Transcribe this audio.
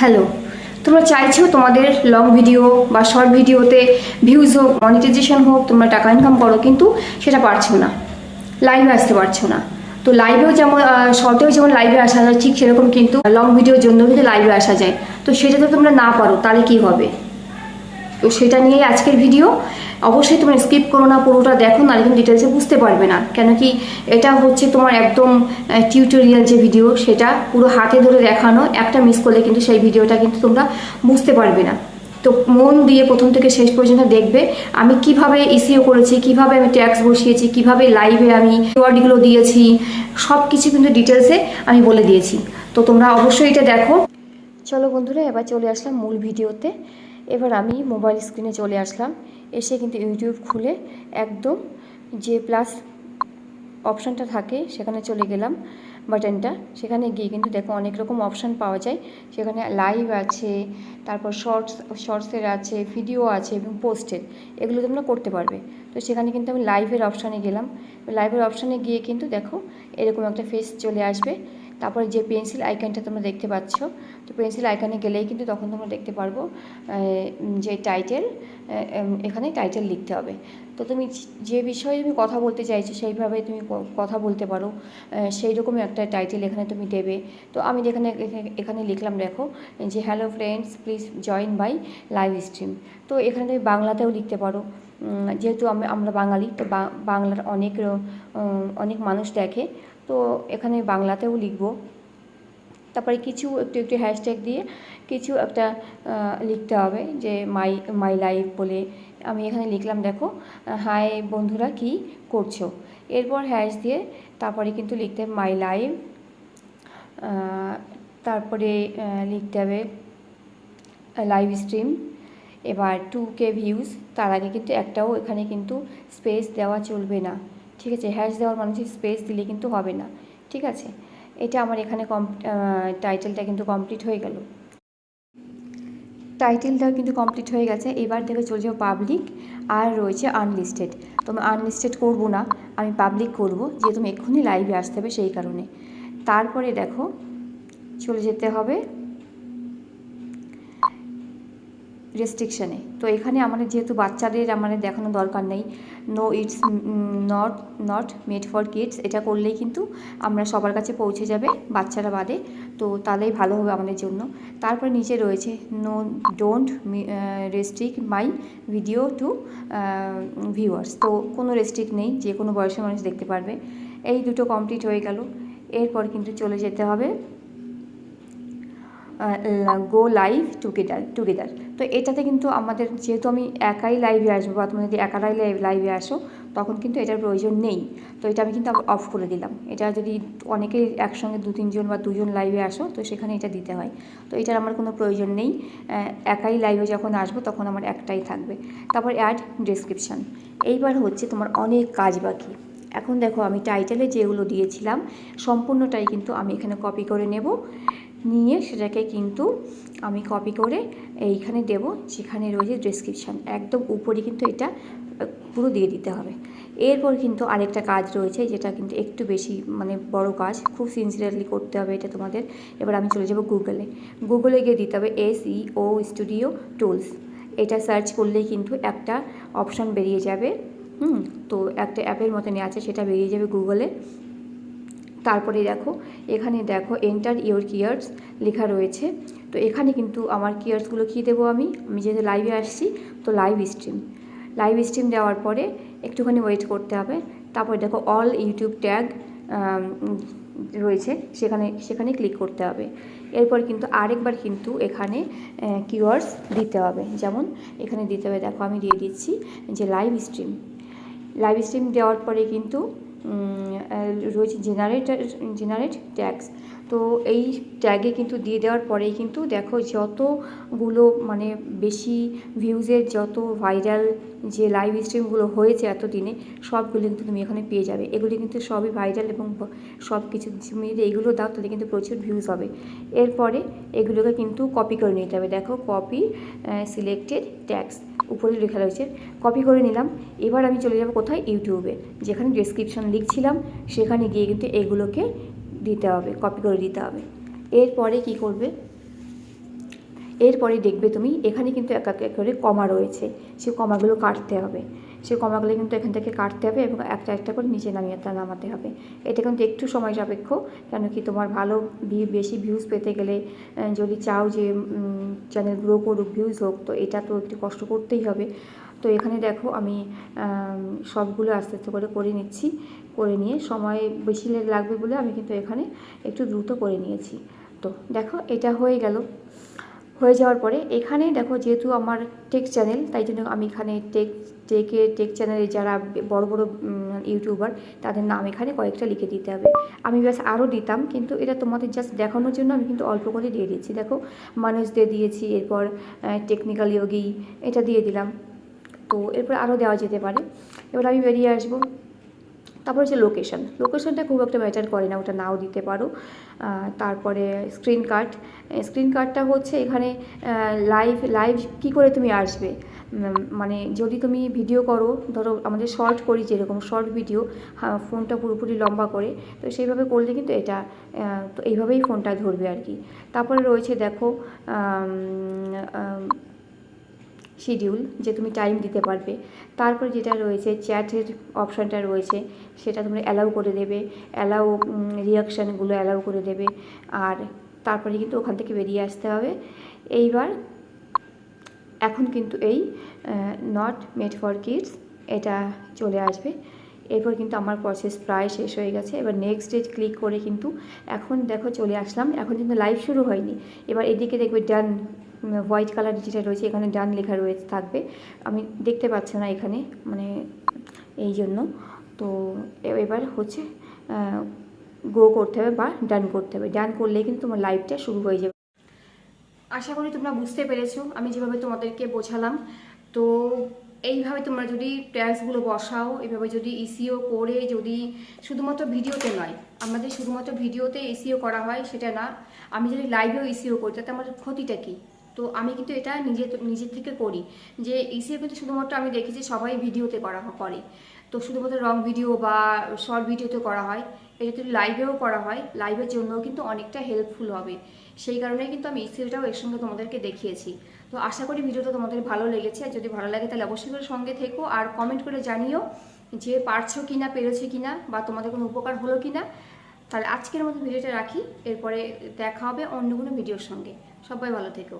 Hello তোমরা চাইছো তোমাদের লং ভিডিও বা শর্ট ভিডিওতে ভিউজ হোক মনিটাইজেশন হোক, তোমরা টাকা ইনকাম করো, কিন্তু সেটা পারছ না। লাইভে আসতে পারছ না। তো লাইভেও যেমন শর্টেও যেমন লাইভে আসা যায়, ঠিক সেরকম কিন্তু লং ভিডিওর জন্য কিন্তু লাইভে আসা যায়। তো সেটা তো তোমরা না পারো, তাহলে কী হবে? তো সেটা নিয়েই আজকের ভিডিও অবশ্যই তোমরা স্কিপ করো না, পুরোটা দেখো, নাহলে কিন্তু ডিটেলসে বুঝতে পারবে না। কেন কি এটা হচ্ছে তোমার একদম টিউটোরিয়াল যে ভিডিও সেটা পুরো হাতে ধরে দেখানো, একটা মিস করলে কিন্তু সেই ভিডিওটা কিন্তু তোমরা বুঝতে পারবে না। তো মন দিয়ে প্রথম থেকে শেষ পর্যন্ত দেখবে, আমি কীভাবে ইসিও করেছি, কীভাবে আমি ট্যাক্স বসিয়েছি, কীভাবে লাইভে আমি ওয়ার্ডগুলো দিয়েছি সব কিছু কিন্তু ডিটেলসে আমি বলে দিয়েছি। তো তোমরা অবশ্যই এটা দেখো। চলো বন্ধুরা, এবার চলে আসলাম মূল ভিডিওতে এবার আমি মোবাইল স্ক্রিনে চলে আসলাম। এসে কিন্তু ইউটিউব খুলে একদম যে প্লাস অপশানটা থাকে সেখানে চলে গেলাম বাটনটা সেখানে গিয়ে কিন্তু দেখো অনেক রকম অপশান পাওয়া যায়। সেখানে লাইভ আছে, তারপর শর্টস শর্টসের আছে ভিডিও আছে এবং পোস্টের এগুলো তোমরা করতে পারবে। তো সেখানে কিন্তু আমি লাইভের অপশানে গেলাম। লাইভের অপশানে গিয়ে কিন্তু দেখো এরকম একটা ফেস চলে আসবে। তারপরে যে পেন্সিল আইকনটা তোমরা দেখতে পাচ্ছ, তো পেন্সিল আইকনে গেলেই কিন্তু তখন তোমরা দেখতে পারব যে টাইটেল এখানে টাইটেল লিখতে হবে। তো তুমি যে বিষয়ে তুমি কথা বলতে চাইছো সেইভাবে তুমি কথা বলতে পারো সেই রকমই একটা টাইটেল এখানে তুমি দেবে। তো আমি যেখানে, এখানে লিখলাম দেখো, যে hello friends please join by live stream তো এখানে তুমি বাংলাতেও লিখতে পারো। যেহেতু আমরা বাঙালি, তো বাংলার অনেক অনেক মানুষ দেখে তো এখানে বাংলাতেও লিখব। তারপরে কিছু একটু একটু হ্যাশট্যাগ দিয়ে কিছু একটা লিখতে হবে যে মাই মাই লাইফ বলে। আমি এখানে লিখলাম, দেখো হাই বন্ধুরা কি করছ? এরপর হ্যাশ দিয়ে তারপরে কিন্তু লিখতে হবে মাই লাইফ তারপরে লিখতে হবে লাইভ স্ট্রিম এবার টু কে ভিউজ তার আগে কিন্তু একটাও এখানে কিন্তু স্পেস দেওয়া চলবে না। ঠিক আছে হ্যাশ দেওয়ার মানুষের স্পেস দিলে কিন্তু হবে না, ঠিক আছে? এটা আমার এখানে কম টাইটেলটা কিন্তু কমপ্লিট হয়ে গেল। টাইটেলটাও কিন্তু কমপ্লিট হয়ে গেছে, এবার দেখে চলে যাব পাবলিক আর রয়েছে আনলিস্টেড তো আমি আনলিস্টেড করব না, আমি পাবলিক করব যে তুমি এক্ষুনি লাইভে আসতে হবে সেই কারণে। তারপরে দেখো, চলে যেতে হবে। রেস্ট্রিকশানে তো এখানে আমাদের যেহেতু বাচ্চাদের আমাদের দেখানো দরকার নেই no it's not not made for kids এটা করলেই কিন্তু আমরা সবার কাছে পৌঁছে যাবে বাচ্চারা বাদে, তো তাহলেই ভালো হবে আমাদের জন্য। তারপরে নিচে রয়েছে no don't restrict my video to viewers তো কোনো রেস্ট্রিক্ট নেই, যে কোনো বয়সের মানুষ দেখতে পারবে। এই দুটো কমপ্লিট হয়ে গেল। এরপর কিন্তু চলে যেতে হবে গো লাইভ টুগেদার টুগেদার তো এটাতে কিন্তু আমাদের যেহেতু আমি একাই লাইভে আসব বা তুমি যদি একাই লাইভ লাইভে আসো, তখন কিন্তু এটার প্রয়োজন নেই। তো এটা আমি কিন্তু অফ করে দিলাম। এটা যদি অনেকেই একসঙ্গে দু তিনজন বা দুজন লাইভে আসো, তো সেখানে এটা দিতে হয়। তো এটার আমার কোনো প্রয়োজন নেই। একাই লাইভে যখন আসব, তখন আমার একটাই থাকবে। তারপর অ্যাড ডিসক্রিপশান এইবার হচ্ছে তোমার অনেক কাজ বাকি। এখন দেখো আমি টাইটেলে যেগুলো দিয়েছিলাম, সম্পূর্ণটাই কিন্তু আমি এখানে কপি করে নেব। নিয়ে সেটাকে কিন্তু আমি কপি করে এইখানে দেব, যেখানে রয়েছে ডিসক্রিপশান একদম উপরে কিন্তু এটা পুরো দিয়ে দিতে হবে। এরপর কিন্তু আরেকটা কাজ রয়েছে, যেটা কিন্তু একটু বেশি মানে বড় কাজ, খুব সিনসিয়ারলি করতে হবে এটা তোমাদের। এবার আমি চলে যাব গুগলে গুগলে গিয়ে দিতে হবে S E O studio tools এটা সার্চ করলেই কিন্তু একটা অপশান বেরিয়ে যাবে। হুম, তো একটা অ্যাপের মতনই আছে, সেটা বেরিয়ে যাবে গুগলে তারপরে দেখো, এখানে দেখো এন্টার ইয়োর কিয়ার্স লেখা রয়েছে। তো এখানে কিন্তু আমার কিয়ার্সগুলো কী দেবো আমি? আমি যেহেতু লাইভে আসছি, তো লাইভ স্ট্রিম লাইভ স্ট্রিম দেওয়ার পরে একটুখানি ওয়েট করতে হবে। তারপরে দেখো অল ইউটিউব ট্যাগ রয়েছে, সেখানে সেখানে ক্লিক করতে হবে। এরপর কিন্তু আরেকবার কিন্তু এখানে কিওয়ার্ডস দিতে হবে। যেমন, এখানে দিতে হবে, দেখো আমি দিয়ে দিচ্ছি যে লাইভ স্ট্রিম লাইভ স্ট্রিম দেওয়ার পরে কিন্তু রয়েছে জেনারেটার জেনারেট ট্যাক্স তো এই ট্যাগে কিন্তু দিয়ে দেওয়ার পরেই কিন্তু দেখো যতগুলো মানে বেশি ভিউজের যত ভাইরাল যে লাইভ স্ট্রিমগুলো হয়েছে এতদিনে, সবগুলো কিন্তু তুমি এখানে পেয়ে যাবে। এগুলি কিন্তু সবই ভাইরাল এবং সব কিছু যদি এগুলো দাও তাহলে কিন্তু প্রচুর ভিউজ হবে। এরপরে এগুলোকে কিন্তু কপি করে নিতে হবে। দেখো কপি সিলেক্টেড ট্যাক্স উপরে লেখা রয়েছে। কপি করে নিলাম। এবার আমি চলে যাব কোথায়? ইউটিউবে যেখানে ডিসক্রিপশান লিখছিলাম, সেখানে গিয়ে কিন্তু এগুলোকে দিতে হবে কপি করে দিতে হবে। এরপরে কি করবে? এরপরে দেখবে তুমি, এখানে কিন্তু এক এক করে কমা রয়েছে। সেই কমাগুলো কাটতে হবে। সেই কমাগুলো কিন্তু এখান থেকে কাটতে হবে এবং একটা একটা করে নিচে নামিয়ে তা নামাতে হবে। এটা কিন্তু একটু সময় সাপেক্ষ, কেন কি তোমার ভালো বেশি ভিউজ পেতে গেলে যদি চাও যে চ্যানেল গ্রো করুক ভিউজ হোক, তো এটা তো একটু কষ্ট করতেই হবে। তো এখানে দেখো আমি সবগুলো আস্তে আস্তে করে করে নিচ্ছি, করে নিয়ে সময় বেশি লাগবে বলে আমি কিন্তু এখানে একটু দ্রুত করে নিয়েছি। তো দেখো এটা হয়ে গেল। হয়ে যাওয়ার পরে এখানে দেখো যেহেতু আমার টেক চ্যানেল, তাই জন্য আমি এখানে টেক, টেকে, টেক চ্যানেলে যারা বড় বড় ইউটিউবার, তাদের নাম এখানে কয়েকটা লিখে দিতে হবে। আমি ব্যাস আরও দিতাম, কিন্তু এটা তোমাদের জাস্ট দেখানোর জন্য আমি কিন্তু অল্প করে দিয়ে দিয়েছি। দেখো, মানুষ দিয়ে দিয়েছি, এরপর টেকনিক্যাল ইয়োগি এটা দিয়ে দিলাম। তো এরপর আরও দেওয়া যেতে পারে। এবার আমি বেরিয়ে আসব। তারপর হচ্ছে লোকেশন লোকেশনটা খুব একটা ম্যাটার করে না, ওটা নাও দিতে পারো। তারপরে স্ক্রিন কার্ড স্ক্রিন কার্ডটা হচ্ছে এখানে লাইভ লাইভ কি করে তুমি আসবে? মানে যদি তুমি ভিডিও করো, ধরো আমাদের শর্ট করি যেরকম শর্ট ভিডিও ফোনটা পুরোপুরি লম্বা করে, তো সেইভাবে করলে কিন্তু এটা তো এইভাবেই ফোনটা ধরবে আর কি। তারপরে রয়েছে দেখো শিডিউল যে তুমি টাইম দিতে পারবে। তারপরে যেটা রয়েছে চ্যাটের অপশানটা রয়েছে, সেটা তোমরা অ্যালাউ করে দেবে। অ্যালাউ রিয়াকশানগুলো অ্যালাউ করে দেবে। আর তারপরে কিন্তু ওখান থেকে বেরিয়ে আসতে হবে। এইবার এখন কিন্তু এই নট মেড ফর কিডস এটা চলে আসবে। এরপর কিন্তু আমার প্রসেস প্রায় শেষ হয়ে গেছে। এবার নেক্সট স্টেজ ক্লিক করে কিন্তু এখন দেখো চলে আসলাম। এখন কিন্তু লাইভ শুরু হয়নি। এবার এদিকে দেখবে ডান হোয়াইট কালার যেটা রয়েছে, এখানে ডান লেখা রয়েছে, থাকবে। আমি দেখতে পাচ্ছি না এখানে মানে এই জন্য। তো এবার হচ্ছে গো করতে হবে বা ডান করতে হবে। ডান করলেই কিন্তু তোমার লাইভটা শুরু হয়ে যাবে। আশা করি তোমরা বুঝতে পেরেছ, আমি যেভাবে তোমাদেরকে বোঝালাম। তো এইভাবে তোমরা যদি ট্যাক্সগুলো বসাও, এভাবে যদি ইসিও করে যদি শুধুমাত্র ভিডিওতে নয়, আমাদের শুধুমাত্র ভিডিওতে এসিও করা হয়, সেটা না। আমি যদি লাইভেও ইসিও করি, তাতে আমার ক্ষতিটা কী? তো আমি কিন্তু এটা নিজে নিজের থেকে করি। যে ইসিও কিন্তু শুধুমাত্র আমি দেখেছি সবাই ভিডিওতে করা করে। তো শুধুমাত্র রং ভিডিও বা শর্ট ভিডিওতে করা হয়। এটা যদি লাইভেও করা হয় লাইভের জন্যও কিন্তু অনেকটা হেল্পফুল হবে। সেই কারণে কিন্তু আমি ইসিওটাও এর সঙ্গে তোমাদেরকে দেখিয়েছি। তো আশা করি ভিডিওটা তোমাদের ভালো লেগেছে। আর যদি ভালো লাগে তাহলে অবশ্যই করে সঙ্গে থেকো আর কমেন্ট করে জানিও যে পারছ কিনা, পেরেছ কিনা বা তোমাদের কোনো উপকার হলো কিনা। তাহলে আজকের মতো ভিডিওটা রাখি। এরপরে দেখা হবে অন্য কোনো ভিডিওর সঙ্গে। সবাই ভালো থেকো।